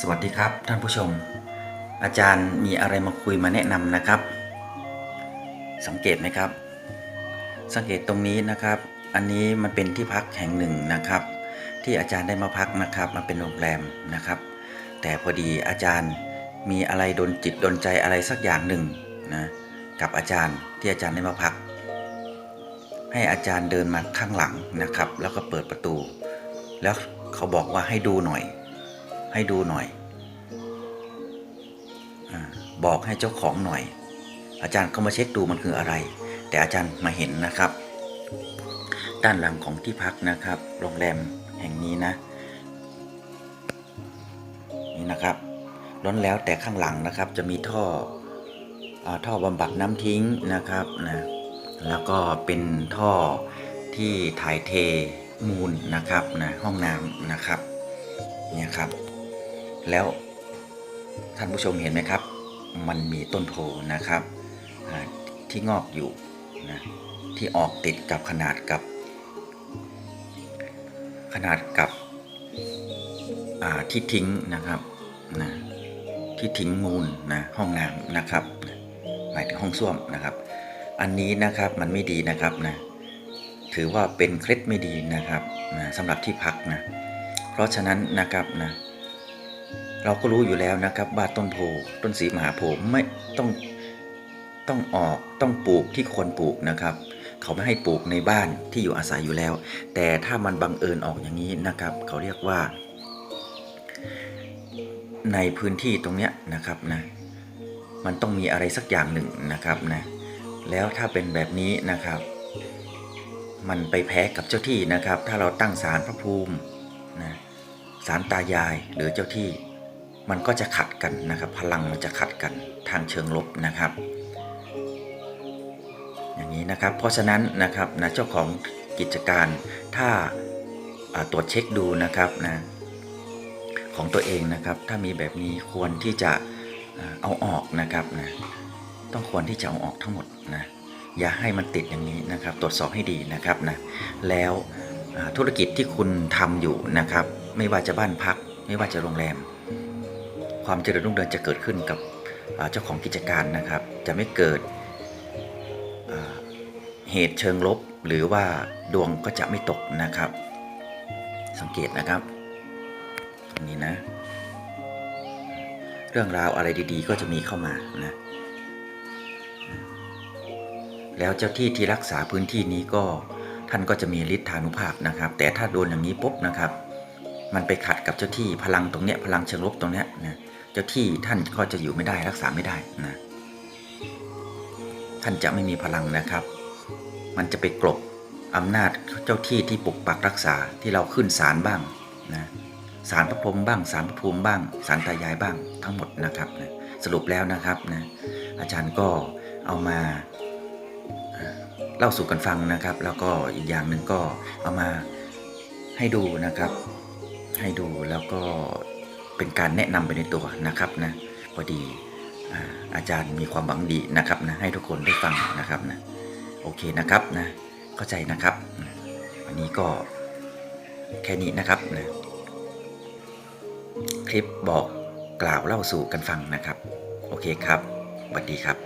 สวัสดีครับท่านผู้ชม อาจารย์มีอะไรมาคุยมาแนะนำนะครับ สังเกตไหมครับ สังเกตตรงนี้นะครับ อันนี้มันเป็นที่พักแห่งหนึ่งนะครับ ที่อาจารย์ได้มาพักนะครับมันเป็นโรงแรมนะครับ แต่พอดีอาจารย์มีอะไรดนจิตดนใจอะไรสักอย่างหนึ่งนะกับอาจารย์ที่อาจารย์ได้มาพัก ให้อาจารย์เดินมาข้างหลังนะครับ แล้วก็เปิดประตู แล้วเขาบอกว่าให้ดูหน่อย ให้ดูหน่อยอบอกให้เจ้าของหน่อย อาจารย์ก็มาเช็คดูมันคืออะไร แต่อาจารย์มาเห็นนะครับ ด้านหลังของที่พักนะครับ โรงแรมแห่งนี้นะ นี่นะครับล้นแล้วแต่ข้างหลังนะครับจะมีท่ออาท่อบำบัดน้ำทิ้งนะครับนะแล้วก็เป็นท่อที่ถ่ายเทมูลนะครับนะห้องน้ำนะครับเนี่ยครับ แล้วท่านผู้ชมเห็นไหมครับ มันมีต้นโพนะครับที่งอกอยู่นะที่ออกติดกับขนาดกับ ขนาดกับที่ทิ้งนะครับนะที่ทิ้งมูลนะห้องน้ำนะครับหมายถึงห้องส้วมนะครับ อันนี้นะครับมันไม่ดีนะครับนะถือว่าเป็นเคล็ดไม่ดีนะครับนะสำหรับที่พักนะเพราะฉะนั้นนะครับนะ เราก็รู้อยู่แล้วนะครับว่าต้นโพต้นสีมหาโพธิ์ไม่ต้องต้องออกต้องปลูกที่ควรปลูกนะครับ เขาไม่ให้ปลูกในบ้านที่อยู่อาศัยอยู่แล้ว แต่ถ้ามันบังเอิญออกอย่างนี้นะครับ เขาเรียกว่า ในพื้นที่ตรงเนี้ยนะครับนะมันต้องมีอะไรสักอย่างหนึ่งนะครับนะแล้วถ้าเป็นแบบนี้นะครับ มันไปแพ้กับเจ้าที่นะครับ ถ้าเราตั้งศาลพระภูมินะศาลตายายหรือเจ้าที่ มันก็จะขัดกันนะครับ พลังมันจะขัดกันทางเชิงลบนะครับ อย่างนี้นะครับ เพราะฉะนั้นนะครับนะเจ้าของกิจการถ้าตรวจเช็คดูนะครับนะของตัวเองนะครับ ถ้ามีแบบนี้ควรที่จะเอาออกนะครับนะต้องควรที่จะเอาออกทั้งหมดนะอย่าให้มันติดอย่างนี้นะครับ ตรวจสอบให้ดีนะครับนะแล้วธุรกิจที่คุณทำอยู่นะครับ ไม่ว่าจะบ้านพัก ไม่ว่าจะโรงแรม ความเจริญรุ่งเรืองจะเกิดขึ้นกับเจ้าของกิจการนะครับ จะไม่เกิดเหตุเชิงลบ หรือว่าดวงก็จะไม่ตกนะครับ สังเกตนะครับตรงนี้นะ เรื่องราวอะไรดีๆ ก็จะมีเข้ามานะแล้วเจ้าที่ที่รักษาพื้นที่นี้ก็ท่านก็จะมีฤทธานุภาพนะครับ แต่ถ้าโดนอย่างนี้ปุ๊บนะครับ มันไปขัดกับเจ้าที่พลังตรงเนี้ยพลังเชิงลบตรงเนี้ยนะ เจ้าที่ท่านก็จะอยู่ไม่ได้รักษาไม่ได้นะท่านจะไม่มีพลังนะครับ มันจะไปกลบอำนาจเจ้าที่ที่ปกปักรักษาที่เราขึ้นศาลบ้างนะศาลพระพรหมบ้างศาลพระภูมิบ้างศาลตายายบ้างทั้งหมดนะครับนะสรุปแล้วนะครับนะอาจารย์ก็เอามาเล่าสู่กันฟังนะครับ แล้วก็อีกอย่างหนึ่งก็เอามาให้ดูนะครับ ให้ดูแล้วก็ เป็นการแนะนำไปในตัวนะครับนะพอดีอาจารย์มีความหวังดีนะครับนะให้ทุกคนได้ฟังนะครับนะโอเคนะครับนะเข้าใจนะครับวันนี้ก็แค่นี้นะครับนะคลิปบอกกล่าวเล่าสู่กันฟังนะครับ โอเคครับสวัสดีครับ